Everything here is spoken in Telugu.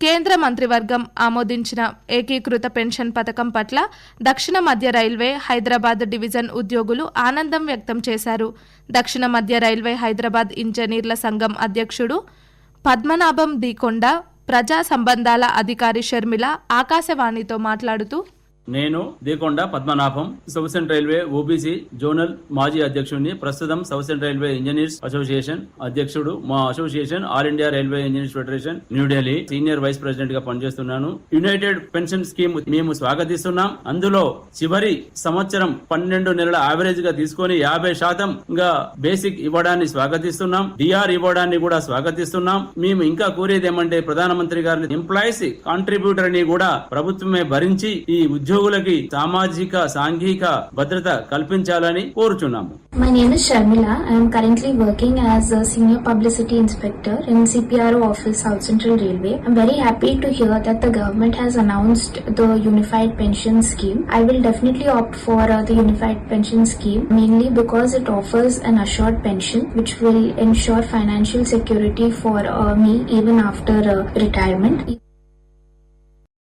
కేంద్ర మంత్రివర్గం ఆమోదించిన ఏకీకృత పెన్షన్ పథకం పట్ల దక్షిణ మధ్య రైల్వే హైదరాబాద్ డివిజన్ ఉద్యోగులు ఆనందం వ్యక్తం చేశారు. దక్షిణ మధ్య రైల్వే హైదరాబాద్ ఇంజనీర్ల సంఘం అధ్యక్షుడు పద్మనాభం దీకొండ ప్రజా సంబంధాల అధికారి షర్మిల ఆకాశవాణితో మాట్లాడుతూ నేను Deekonda Padmanabham South Central Railway OBC zonal మాజీ అధ్యక్షుడిని ప్రస్తుతం South Central Railway Engineers Association అధ్యక్షుడు మా Association All India Railway Engineers Federation New Delhi senior vice ప్రెసిడెంట్గా పనిచేస్తున్నాను. యునైటెడ్ పెన్షన్ స్కీమ్ మేము స్వాగతిస్తున్నాం. అందులో చివరి సంవత్సరం పన్నెండు నెలల యావరేజ్గా తీసుకొని యాభై శాతం గా బేసిక్ ఇవ్వడాన్ని స్వాగతిస్తున్నాం. డిఆర్ ఇవ్వడాన్ని కూడా స్వాగతిస్తున్నాం. మేము ఇంకా కోరేది ఏమంటే ప్రధానమంత్రి గారిని ఎంప్లాయీస్ కాంట్రిబ్యూటర్ని కూడా ప్రభుత్వమే భరించి ఈ ఉద్యోగ ఉద్యోగులకి సామాజిక సాంఘిక భద్రత కల్పించాలని కోరుచున్నాము My name is Sharmila. I am currently working as a senior publicity inspector in CPRO office South Central Railway. I'm very happy to hear that the government has announced the unified pension scheme. I will definitely opt for uh, the unified pension scheme mainly because it offers an assured pension which will ensure financial security for uh, me even after uh, retirement.